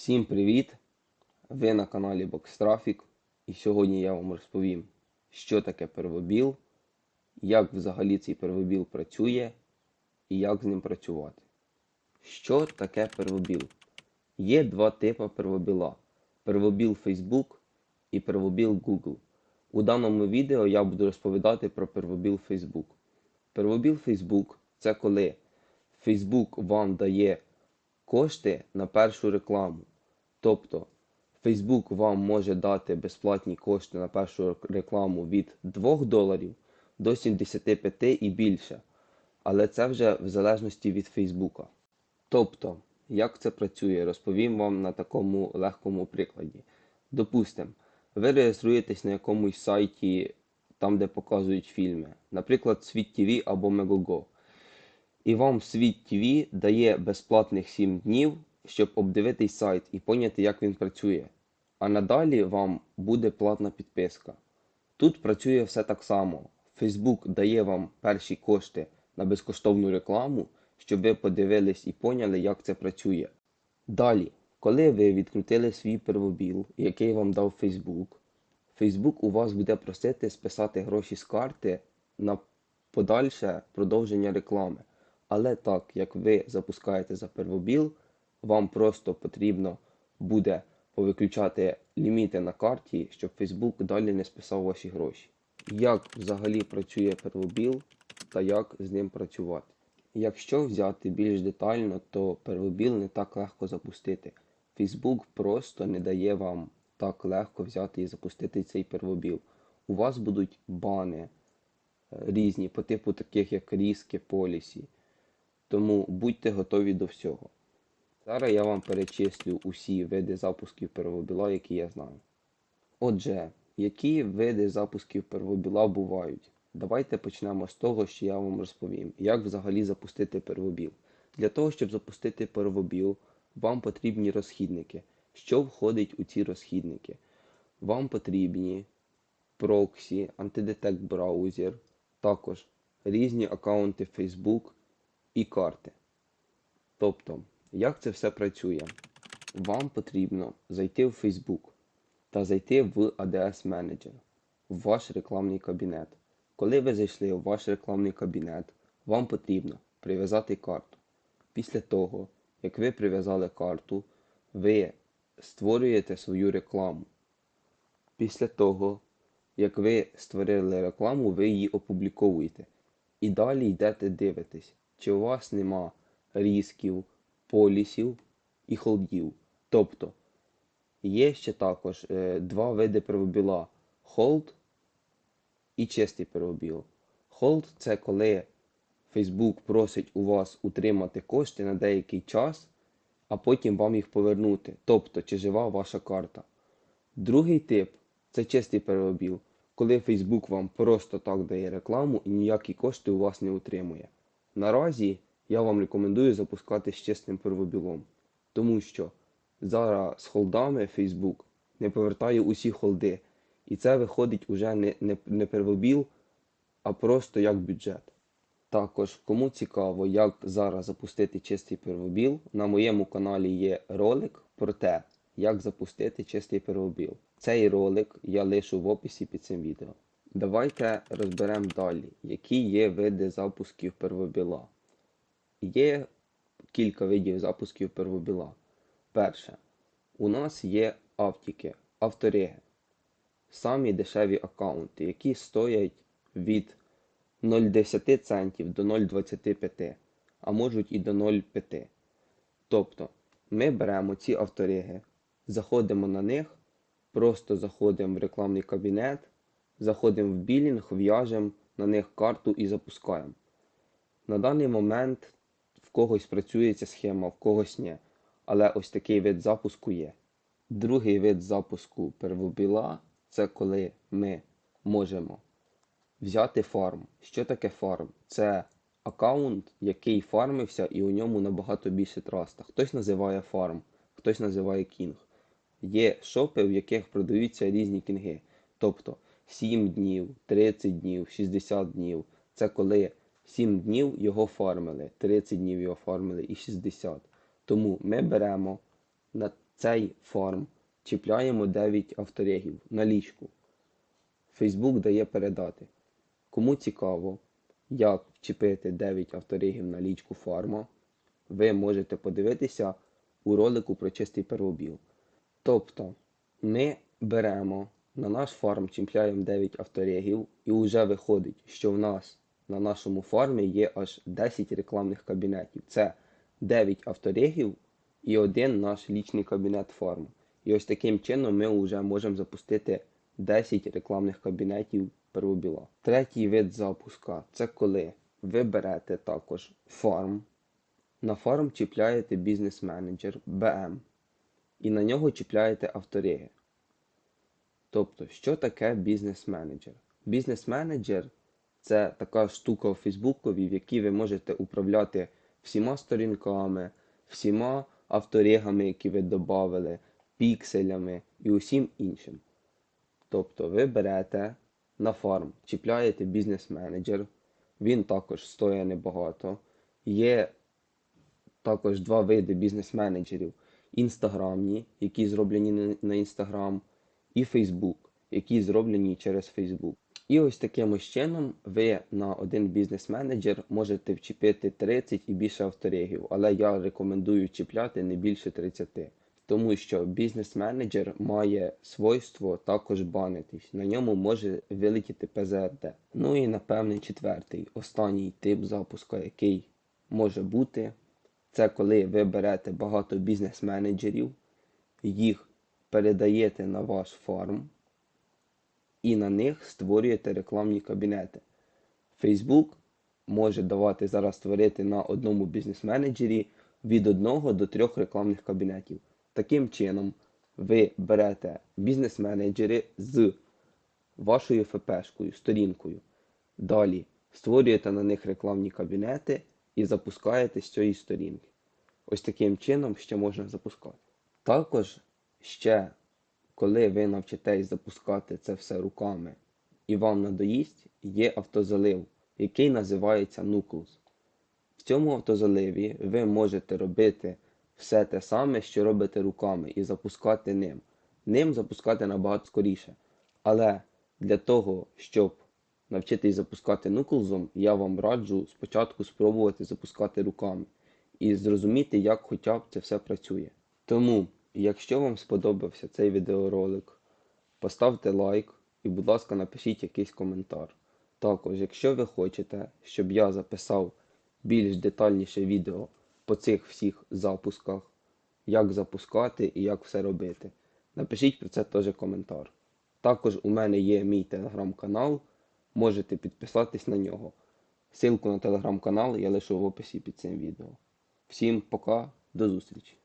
Всім привіт! Ви на каналі Boxtraffic і сьогодні я вам розповім, що таке первобіл, як взагалі цей первобіл працює і як з ним працювати. Що таке первобіл? Є два типи первобіла: первобіл Facebook і первобіл Google. У даному відео я буду розповідати про первобіл Facebook. Первобіл Facebook це коли Facebook вам дає кошти на першу рекламу. Тобто Facebook вам може дати безплатні кошти на першу рекламу від 2 доларів до 75 і більше. Але це вже в залежності від Facebook. Тобто, як це працює, розповім вам на такому легкому прикладі. Допустимо, ви реєструєтесь на якомусь сайті, там, де показують фільми, наприклад, Світ TV або Megogo. І вам Світ TV дає безплатних 7 днів, щоб обдивитись сайт і поняти, як він працює. А надалі вам буде платна підписка. Тут працює все так само. Facebook дає вам перші кошти на безкоштовну рекламу, щоб ви подивились і поняли, як це працює. Далі, коли ви відкрутили свій первобіл, який вам дав Facebook, Facebook у вас буде просити списати гроші з карти на подальше продовження реклами. Але так як ви запускаєте за первобіл, вам просто потрібно буде повиключати ліміти на карті, щоб Facebook далі не списав ваші гроші. Як взагалі працює первобіл та як з ним працювати? Якщо взяти більш детально, то первобіл не так легко запустити. Facebook просто не дає вам так легко взяти і запустити цей первобіл. У вас будуть бани е, різні по типу таких як різки, полісі. Тому будьте готові до всього. Зараз я вам перечислю усі види запусків первобіла, які я знаю. Отже, які види запусків первобіла бувають? Давайте почнемо з того, що я вам розповім, як взагалі запустити первобіл. Для того, щоб запустити первобіл, вам потрібні розхідники. Що входить у ці розхідники? Вам потрібні проксі, антидетект браузер, також різні аккаунти Facebook і карти. Тобто, як це все працює? Вам потрібно зайти в Facebook та зайти в ADS Manager, в ваш рекламний кабінет. Коли ви зайшли в ваш рекламний кабінет, вам потрібно прив'язати карту. Після того, як ви прив'язали карту, ви створюєте свою рекламу. Після того, як ви створили рекламу, ви її опубліковуєте. І далі йдете дивитесь, чи у вас нема різків, полісів і холдів. Тобто є ще також е, два види первобіла холд і чистий первобіл. Холд це коли Facebook просить у вас утримати кошти на деякий час, а потім вам їх повернути. Тобто, чи жива ваша карта. Другий тип це чистий первобіл, коли Facebook вам просто так дає рекламу і ніякі кошти у вас не утримує. Наразі я вам рекомендую запускати з чистим первобілом, тому що зараз з холдами Facebook не повертає усі холди. І це виходить уже не, не, не первобіл, а просто як бюджет. Також, кому цікаво, як зараз запустити чистий первобіл, на моєму каналі є ролик про те, як запустити чистий первобіл. Цей ролик я лишу в описі під цим відео. Давайте розберемо далі, які є види запусків первобіла. Є кілька видів запусків первобіла. Перше, у нас є автіки, авториги. Самі дешеві аккаунти, які стоять від 0,10 центів до 0,25, а можуть і до 0,5. Тобто ми беремо ці авториги, заходимо на них, просто заходимо в рекламний кабінет, заходимо в білінг, в'яжемо на них карту і запускаємо. На даний момент когось працює ця схема, в когось ні. Але ось такий вид запуску є. Другий вид запуску первобіла це коли ми можемо взяти фарм. Що таке фарм? Це аккаунт, який фармився, і у ньому набагато більше траста. Хтось називає фарм, хтось називає кінг. Є шопи, в яких продаються різні кінги. Тобто 7 днів, 30 днів, 60 днів. Це коли 7 днів його фармили, 30 днів його фармили і 60. Тому ми беремо на цей фарм чіпляємо 9 авторегів на лічку. Facebook дає передати. Кому цікаво, як вчепити 9 авторегів на лічку фарма, ви можете подивитися у ролику про чистий первобіл. Тобто ми беремо на наш фарм, чіпляємо 9 авторегів, і вже виходить, що в нас на нашому фармі є аж 10 рекламних кабінетів. Це 9 авторегів і один наш лічний кабінет фарму. І ось таким чином ми вже можемо запустити 10 рекламних кабінетів первобіла. Третій вид запуска це коли ви берете також фарм. На фарм чіпляєте бізнес-менеджер BM і на нього чіпляєте автореги. Тобто, що таке бізнес-менеджер? Бізнес-менеджер це така штука в Фейсбукові, в якій ви можете управляти всіма сторінками, всіма авторегами, які ви додали, пікселями і усім іншим. Тобто ви берете на фарм, чіпляєте бізнес-менеджер, він також стоїть небагато. Є також два види бізнес-менеджерів: інстаграмні, які зроблені на Інстаграм, і Фейсбук, які зроблені через Фейсбук. І ось таким ось чином ви на один бізнес-менеджер можете вчепити 30 і більше авторегів, але я рекомендую чіпляти не більше 30. Тому що бізнес-менеджер має свойство також банитись. На ньому може вилетіти ПЗРД. Ну і напевне четвертий, останній тип запуска, який може бути, це коли ви берете багато бізнес-менеджерів, їх передаєте на ваш фарм і на них створюєте рекламні кабінети. Facebook може давати зараз створити на одному бізнес-менеджері від одного до трьох рекламних кабінетів. Таким чином, ви берете бізнес-менеджери з вашою ФПшкою, сторінкою. Далі створюєте на них рекламні кабінети і запускаєте з цієї сторінки. Ось таким чином ще можна запускати. Також ще, коли ви навчитесь запускати це все руками і вам надоїсть, є автозалив, який називається Nucleus. В цьому автозаливі ви можете робити все те саме, що робите руками, і запускати ним. Ним запускати набагато скоріше. Але для того, щоб навчитись запускати нуклзом, я вам раджу спочатку спробувати запускати руками і зрозуміти, як хоча б це все працює. Тому, якщо вам сподобався цей відеоролик, поставте лайк і, будь ласка, напишіть якийсь коментар. Також, якщо ви хочете, щоб я записав більш детальніше відео по цих всіх запусках, як запускати і як все робити, напишіть про це теж коментар. Також у мене є мій телеграм-канал, можете підписатись на нього. Ссылку на телеграм-канал я лишу в описі під цим відео. Всім пока, до зустрічі!